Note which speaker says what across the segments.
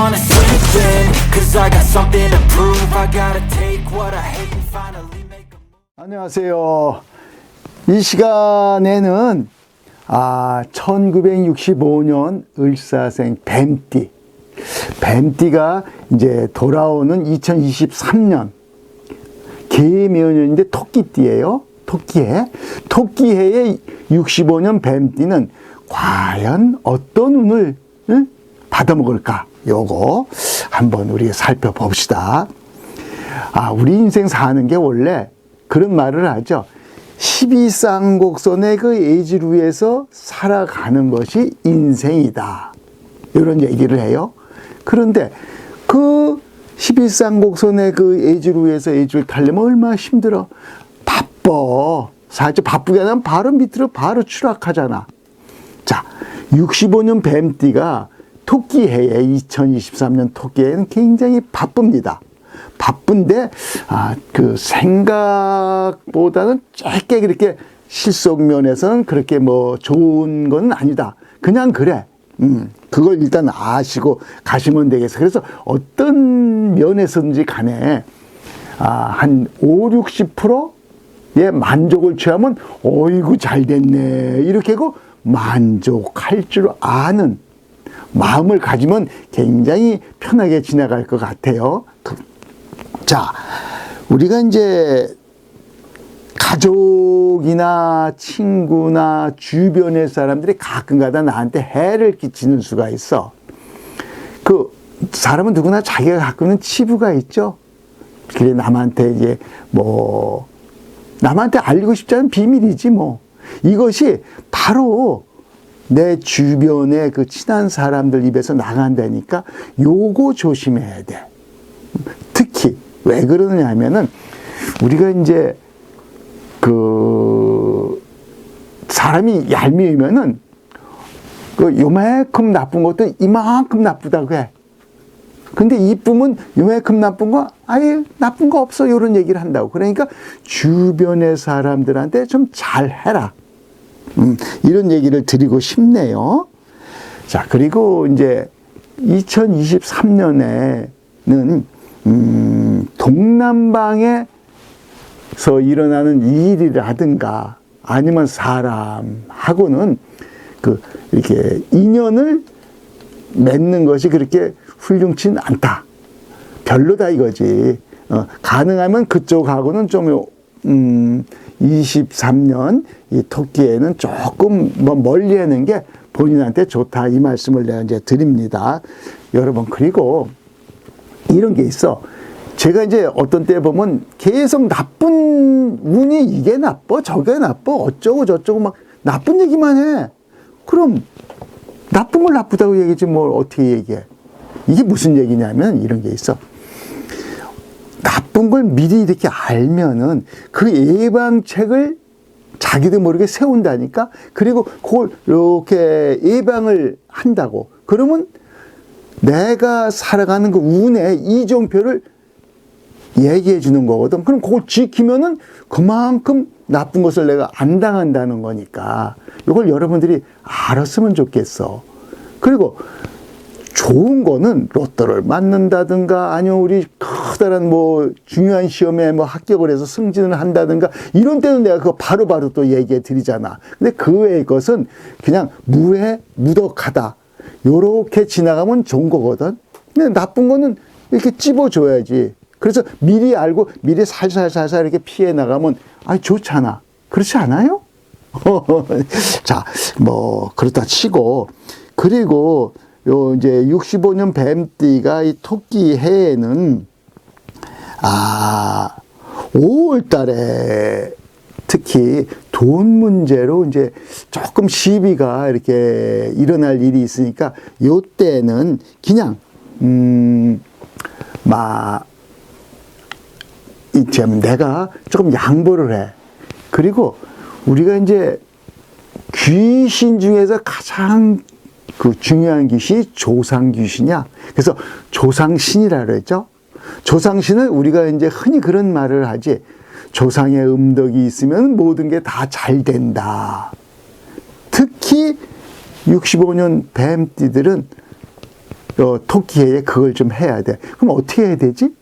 Speaker 1: wanna sleep in Cause I got something to prove I gotta take what I hate and finally make a move
Speaker 2: 안녕하세요. 이 시간에는 아 1965년 을사생 뱀띠 뱀띠가 이제 돌아오는 2023년 개묘년인데 토끼띠예요. 토끼해. 토끼해의 65년 뱀띠는 과연 어떤 운을 응? 받아먹을까? 요거 한번 우리가 살펴봅시다. 아, 우리 인생 사는 게 원래 그런 말을 하죠. 12쌍곡선의 그 예지루에서 살아가는 것이 인생이다. 이런 얘기를 해요. 그런데 그 12쌍곡선의 그 예지루에서 예지를 타려면 얼마나 힘들어. 바빠. 사실 바쁘게 하면 바로 밑으로 바로 추락하잖아. 자, 65년 뱀띠가 토끼해에 2023년 토끼해는 굉장히 바쁩니다. 바쁜데 아, 그 생각보다는 짧게 그렇게 실속 면에서는 그렇게 뭐 좋은 건 아니다. 그냥 그래. 음, 그걸 일단 아시고 가시면 되겠어. 그래서 어떤 면에서든지 간에 아, 한 5, 60%의 만족을 취하면 어이구 잘 됐네. 이렇게 하고 만족할 줄 아는 마음을 가지면 굉장히 편하게 지나갈 것 같아요. 그- 자, 우리가 이제 가족이나 친구나 주변의 사람들이 가끔가다 나한테 해를 끼치는 수가 있어. 그 사람은 누구나 자기가 갖고 있는 치부가 있죠. 그래 남한테 이제 뭐 남한테 알리고 싶지 않은 비밀이지 뭐. 이것이 바로 내 주변의 그 친한 사람들 입에서 나간다니까 요거 조심해야 돼. 특히 왜 그러느냐 하면은 우리가 이제 그 사람이 얄미우면은 그 요만큼 나쁜 것도 이만큼 나쁘다고 해. 근데 이쁨은 요만큼 나쁜 거 아예 나쁜 거 없어 이런 얘기를 한다고. 그러니까 주변의 사람들한테 좀 잘해라. 음, 이런 얘기를 드리고 싶네요. 자, 그리고 이제 2023년에는 음, 동남방에서 일어나는 일이라든가 아니면 사람하고는 그 이렇게 인연을 맺는 것이 그렇게 훌륭치 않다. 별로다 이거지. 어, 가능하면 그쪽하고는 좀, 음, 23년 이 토끼에는 조금 뭐 멀리 하는 게 본인한테 좋다. 이 말씀을 내가 이제 드립니다. 여러분, 그리고 이런 게 있어. 제가 이제 어떤 때 보면 계속 나쁜 운이 이게 나빠, 저게 나빠, 어쩌고 저쩌고 막 나쁜 얘기만 해. 그럼 나쁜 걸 나쁘다고 얘기지 뭘 어떻게 얘기해. 이게 무슨 얘기냐면 이런 게 있어. 나쁜 걸 미리 이렇게 알면은 그 예방책을 자기도 모르게 세운다니까? 그리고 그걸 이렇게 예방을 한다고. 그러면 내가 살아가는 그 운의 이정표를 얘기해 주는 거거든. 그럼 그걸 지키면은 그만큼 나쁜 것을 내가 안 당한다는 거니까. 이걸 여러분들이 알았으면 좋겠어. 그리고 좋은 거는 로또를 맞는다든가 아니면 우리 커다란 뭐 중요한 시험에 뭐 합격을 해서 승진을 한다든가 이런 때는 내가 그거 바로 바로 또 얘기해 드리잖아. 근데 그 외의 것은 그냥 무해 무덕하다. 요렇게 지나가면 좋은 거거든. 근데 나쁜 거는 이렇게 찝어줘야지. 그래서 미리 알고 미리 살살살살 이렇게 피해 나가면 아 좋잖아. 그렇지 않아요? 자, 뭐 그렇다 치고 그리고 요 이제 65년 뱀띠가 이 토끼 해에는 아 5월 달에 특히 돈 문제로 이제 조금 시비가 이렇게 일어날 일이 있으니까 요 때는 그냥 음막 이제 내가 조금 양보를 해. 그리고 우리가 이제 귀신 중에서 가장 그 중요한 귀신이 조상 귀신이야. 그래서 조상신이라 그랬죠. 조상신을 우리가 이제 흔히 그런 말을 하지. 조상의 음덕이 있으면 모든 게 다 잘 된다. 특히 65년 뱀띠들은 어, 토끼에 그걸 좀 해야 돼. 그럼 어떻게 해야 되지?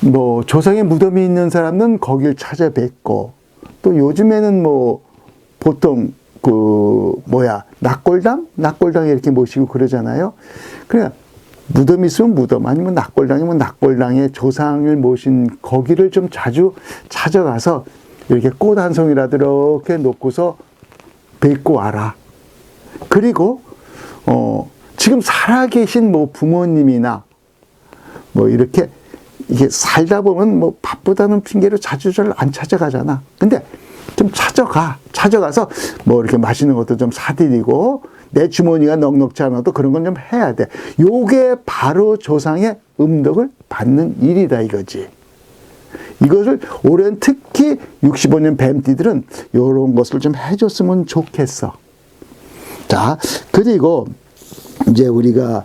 Speaker 2: 뭐 조상의 무덤이 있는 사람은 거길 찾아뵙고 또 요즘에는 뭐 보통 그 뭐야 낙골당 낙골당에 이렇게 모시고 그러잖아요. 그래 무덤 있으면 무덤 아니면 낙골당이면 낙골당에 조상을 모신 거기를 좀 자주 찾아가서 이렇게 꽃 한 송이라도 이렇게 놓고서 뵙고 와라. 그리고 어 지금 살아계신 뭐 부모님이나 뭐 이렇게 이게 살다 보면 뭐 바쁘다는 핑계로 자주 잘 안 찾아가잖아. 근데 좀 찾아가. 찾아가서 뭐 이렇게 맛있는 것도 좀 사드리고 내 주머니가 넉넉지 않아도 그런 건 좀 해야 돼. 요게 바로 조상의 음덕을 받는 일이다 이거지. 이것을 올해는 특히 65년 뱀띠들은 요런 것을 좀 해줬으면 좋겠어. 자, 그리고 이제 우리가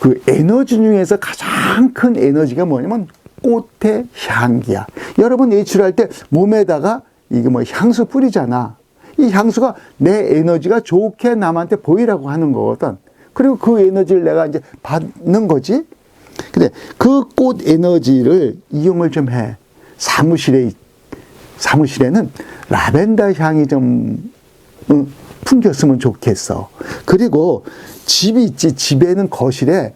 Speaker 2: 그 에너지 중에서 가장 큰 에너지가 뭐냐면 꽃의 향기야. 여러분 외출할 때 몸에다가 이게 뭐 향수 뿌리잖아. 이 향수가 내 에너지가 좋게 남한테 보이라고 하는 거거든. 그리고 그 에너지를 내가 이제 받는 거지. 근데 그 꽃 에너지를 이용을 좀 해. 사무실에 사무실에는 라벤더 향이 좀 응, 풍겼으면 좋겠어. 그리고 집이 있지. 집에는 거실에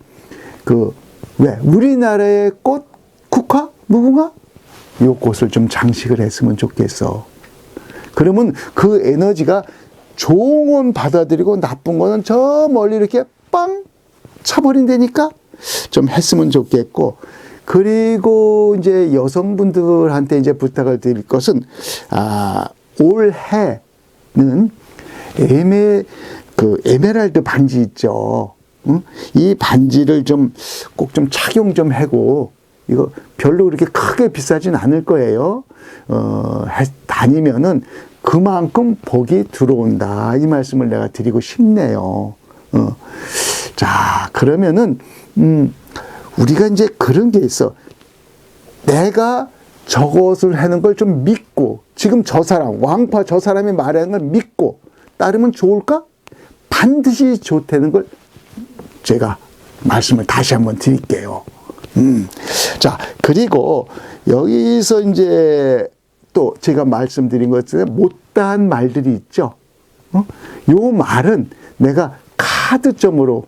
Speaker 2: 그 왜 우리나라의 꽃 국화 무궁화 요 꽃을 좀 장식을 했으면 좋겠어. 그러면 그 에너지가 좋은 건 받아들이고 나쁜 거는 저 멀리 이렇게 빵 차버린다니까 좀 했으면 좋겠고 그리고 이제 여성분들한테 이제 부탁을 드릴 것은 아 올해는 에메 그 에메랄드 반지 있죠. 응? 이 반지를 좀 꼭좀 착용 좀 하고 이거 별로 그렇게 크게 비싸진 않을 거예요. 어, 해- 다니면은 그만큼 복이 들어온다. 이 말씀을 내가 드리고 싶네요. 어. 자, 그러면은, 음, 우리가 이제 그런 게 있어. 내가 저것을 하는 걸 좀 믿고, 지금 저 사람, 왕파 저 사람이 말하는 걸 믿고 따르면 좋을까? 반드시 좋다는 걸 제가 말씀을 다시 한번 드릴게요. 음. 자, 그리고 여기서 이제 또 제가 말씀드린 것처럼 못다한 말들이 있죠. 어? 요 말은 내가 카드점으로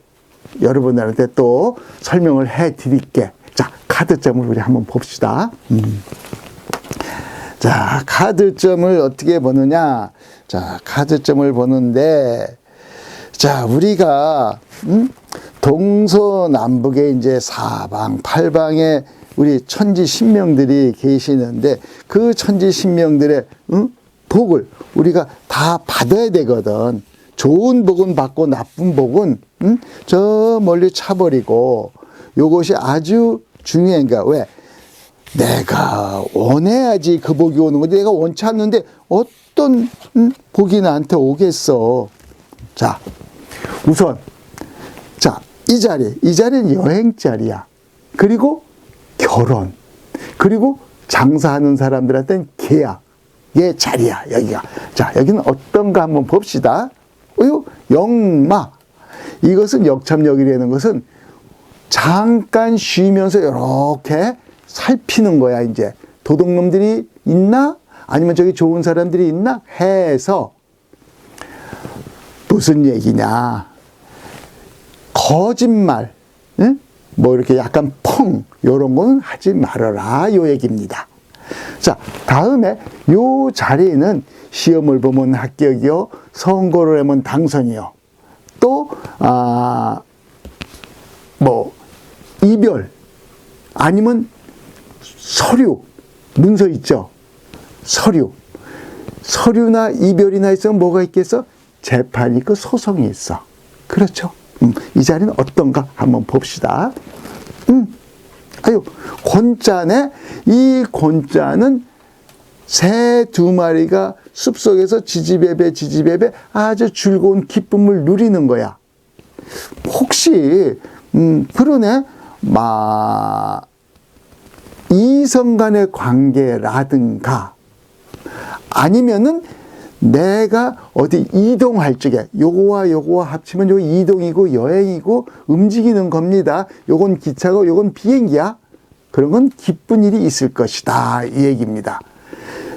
Speaker 2: 여러분들한테 또 설명을 해 드릴게. 자, 카드점을 우리 한번 봅시다. 음. 자, 카드점을 어떻게 보느냐? 자, 카드점을 보는데, 자, 우리가, 음? 동서남북에 이제 사방, 팔방에 우리 천지 신명들이 계시는데, 그 천지 신명들의, 음? 복을 우리가 다 받아야 되거든. 좋은 복은 받고 나쁜 복은, 음? 저 멀리 차버리고, 요것이 아주 중요한 거야. 왜? 내가 원해야지 그 복이 오는 건데 내가 원치 않는데 어떤 음, 복이 나한테 오겠어. 자, 우선 자, 이 자리, 이 자리는 여행 자리야. 그리고 결혼. 그리고 장사하는 사람들한테는 계약의 자리야, 여기가. 자, 여기는 어떤가 한번 봅시다. 어유, 영마. 이것은 역참역이라는 것은 잠깐 쉬면서 이렇게 살피는 거야, 이제. 도둑놈들이 있나? 아니면 저기 좋은 사람들이 있나? 해서 무슨 얘기냐. 거짓말, 응? 뭐 이렇게 약간 펑, 요런 거는 하지 말아라. 요 얘기입니다. 자, 다음에 요 자리에는 시험을 보면 합격이요, 선거를 하면 당선이요, 또, 아, 뭐, 이별, 아니면 서류, 문서 있죠? 서류. 서류나 이별이나 있으면 뭐가 있겠어? 재판이 있고 소송이 있어. 그렇죠? 음, 이 자리는 어떤가 한번 봅시다. 음, 아유, 곤짜네. 이 곤짜는 새 두 마리가 숲속에서 지지배배 지지배배 아주 즐거운 기쁨을 누리는 거야. 혹시 음 그러네 마 이성 간의 관계라든가 아니면은 내가 어디 이동할 적에 요거와 요거와 합치면 요 이동이고 여행이고 움직이는 겁니다. 요건 기차고 요건 비행기야. 그런 건 기쁜 일이 있을 것이다. 이 얘기입니다.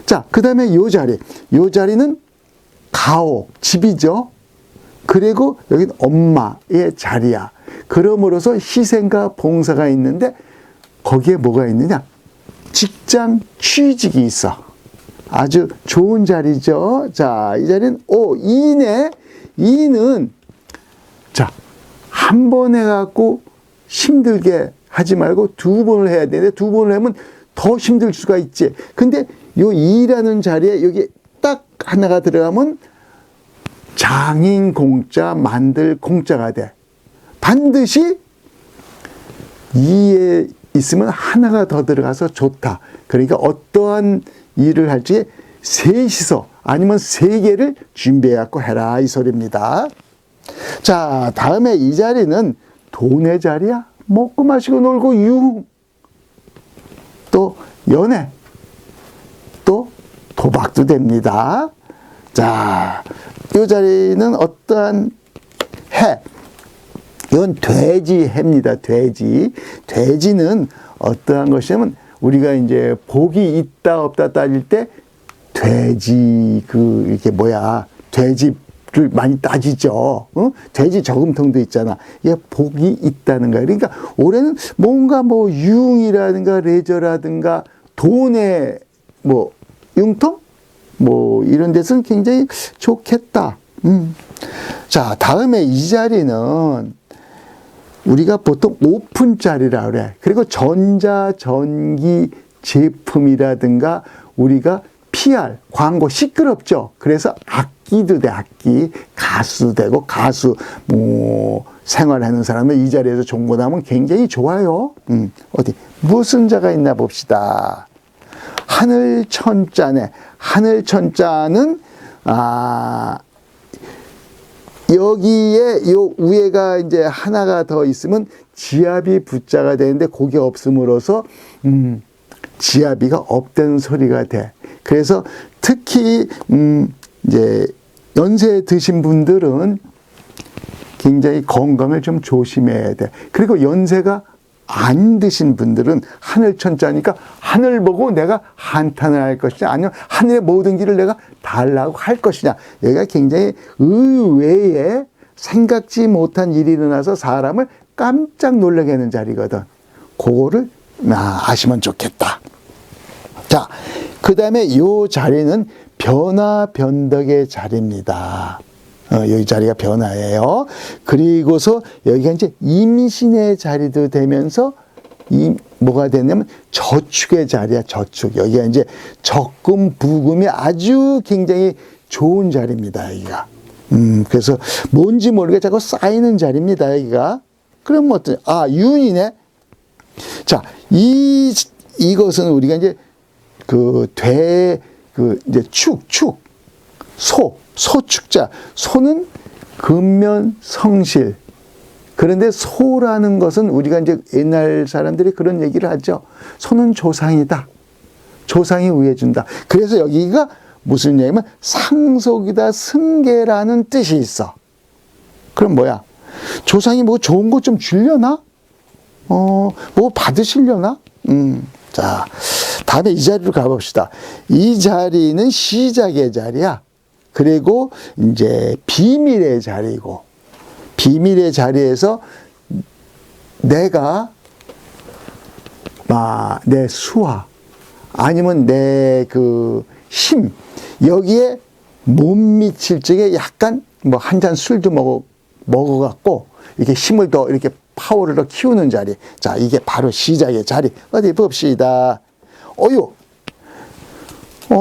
Speaker 2: 자, 그 다음에 요 자리. 요 자리는 가오, 집이죠. 그리고 여기는 엄마의 자리야. 그러므로서 희생과 봉사가 있는데 거기에 뭐가 있느냐? 직장 취직이 있어. 아주 좋은 자리죠. 자, 이 자리는 오, 2네. 2는 자, 한 번 해갖고 힘들게 하지 말고 두 번을 해야 되는데 두 번을 하면 더 힘들 수가 있지. 근데 요 2라는 자리에 여기 딱 하나가 들어가면 장인 공짜, 만들 공짜가 돼. 반드시 이에 있으면 하나가 더 들어가서 좋다. 그러니까 어떠한 일을 할지 셋이서 아니면 세 개를 준비해갖고 해라 이 소리입니다. 자, 다음에 이 자리는 돈의 자리야. 먹고 마시고 놀고 유흥. 또 연애. 또 도박도 됩니다. 자, 이 자리는 어떠한 해. 이건 돼지 해입니다. 돼지. 돼지는 어떠한 것이냐면 우리가 이제 복이 있다 없다 따질 때 돼지 그 이게 뭐야 돼지 를 많이 따지죠. 어? 돼지 저금통도 있잖아. 이게 복이 있다는 거야. 그러니까 올해는 뭔가 뭐 유흥이라든가 레저라든가 돈의 뭐 융통 뭐 이런 데서는 굉장히 좋겠다. 음. 자 다음에 이 자리는 우리가 보통 오픈짜리라 그래. 그리고 전자, 전기 제품이라든가 우리가 PR, 광고 시끄럽죠. 그래서 악기도 돼, 악기. 가수 되고 가수, 뭐, 생활하는 사람은 이 자리에서 종고 나면 굉장히 좋아요. 음, 어디, 무슨 자가 있나 봅시다. 하늘 천자네. 하늘 천자는, 아, 여기에 요 위에가 이제 하나가 더 있으면 지압이 부자가 되는데 그게 없음으로써 음 지압이가 없다는 소리가 돼. 그래서 특히 음 이제 연세 드신 분들은 굉장히 건강을 좀 조심해야 돼. 그리고 연세가 안 드신 분들은 하늘 천자니까 하늘 보고 내가 한탄을 할 것이냐 아니면 하늘의 모든 길을 내가 달라고 할 것이냐. 여기가 굉장히 의외의 생각지 못한 일이 일어나서 사람을 깜짝 놀라게 하는 자리거든. 그거를 아, 아시면 좋겠다. 자 그 다음에 요 자리는 변화 변덕의 자리입니다 어, 여기 자리가 변화예요. 그리고서 여기가 이제 임신의 자리도 되면서 이 뭐가 되냐면 저축의 자리야 저축. 여기가 이제 적금 부금이 아주 굉장히 좋은 자리입니다. 여기가. 음 그래서 뭔지 모르게 자꾸 쌓이는 자리입니다. 여기가. 그럼 뭐 어떤 아 윤이네. 자, 이 이것은 우리가 이제 그돼그 이제 축, 축, 소, 소축자. 소는 근면 성실. 그런데 소라는 것은 우리가 이제 옛날 사람들이 그런 얘기를 하죠. 소는 조상이다. 조상이 위해준다. 그래서 여기가 무슨 얘기냐면 상속이다, 승계라는 뜻이 있어. 그럼 뭐야? 조상이 뭐 좋은 것 좀 주려나? 어, 뭐 받으시려나? 음. 자, 다음에 이 자리로 가봅시다. 이 자리는 시작의 자리야. 그리고 이제 비밀의 자리고, 비밀의 자리에서 내가 아, 내 수화 아니면 내 그 힘 여기에 못 미칠 적에 약간 뭐 한 잔 술도 먹어 먹어갖고 이렇게 힘을 더 이렇게 파워를 더 키우는 자리. 자, 이게 바로 시작의 자리. 어디 봅시다. 어유. 어,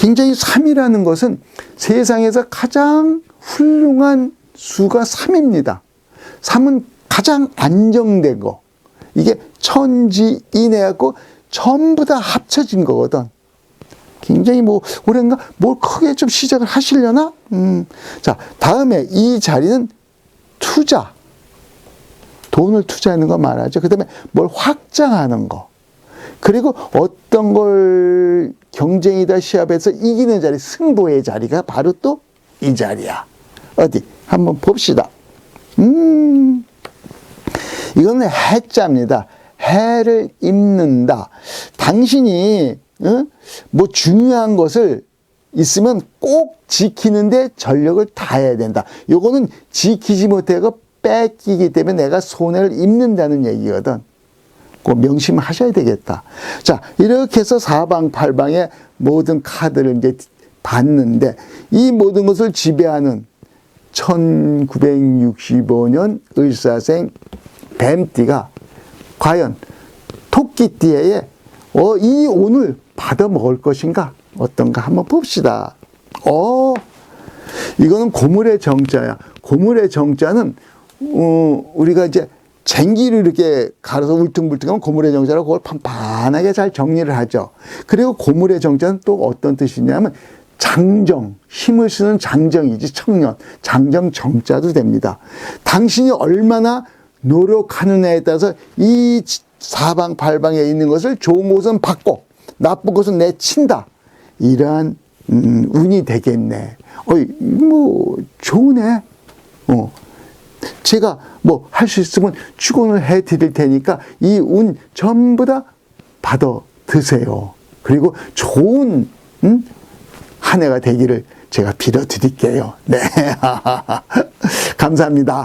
Speaker 2: 굉장히 3이라는 것은 세상에서 가장 훌륭한 수가 3입니다. 3은 가장 안정되고, 이게 천지인 해갖고 전부 다 합쳐진 거거든. 굉장히 뭐, 올해인가 뭘 크게 좀 시작을 하시려나? 음. 자, 다음에 이 자리는 투자. 돈을 투자하는 거 말하죠. 그 다음에 뭘 확장하는 거. 그리고 어떤 걸 경쟁이다 시합에서 이기는 자리, 승부의 자리가 바로 또 이 자리야. 어디? 한번 봅시다. 음, 이거는 해자입니다. 해를 입는다. 당신이 어? 뭐 중요한 것을 있으면 꼭 지키는데 전력을 다해야 된다. 요거는 지키지 못하고 뺏기기 때문에 내가 손해를 입는다는 얘기거든. 꼭 명심하셔야 되겠다. 자, 이렇게 해서 사방팔방의 모든 카드를 이제 봤는데 이 모든 것을 지배하는 1965년 을사생 뱀띠가 과연 토끼띠에 어, 이 오늘 받아 먹을 것인가? 어떤가 한번 봅시다. 어, 이거는 고물의 정자야. 고물의 정자는 어, 우리가 이제 쟁기를 이렇게 갈아서 울퉁불퉁하면 고물의 정자라고 그걸 판판하게 잘 정리를 하죠. 그리고 고물의 정자는 또 어떤 뜻이냐면 장정, 힘을 쓰는 장정이지 청년, 장정 정자도 됩니다. 당신이 얼마나 노력하느냐에 따라서 이 사방팔방에 있는 것을 좋은 것은 받고 나쁜 것은 내친다. 이러한 음, 운이 되겠네. 어이, 뭐 좋으네. 어. 제가 뭐 할 수 있으면 축원을 해 드릴 테니까 이 운 전부 다 받아 드세요. 그리고 좋은 음? 한 해가 되기를 제가 빌어 드릴게요. 네. 감사합니다.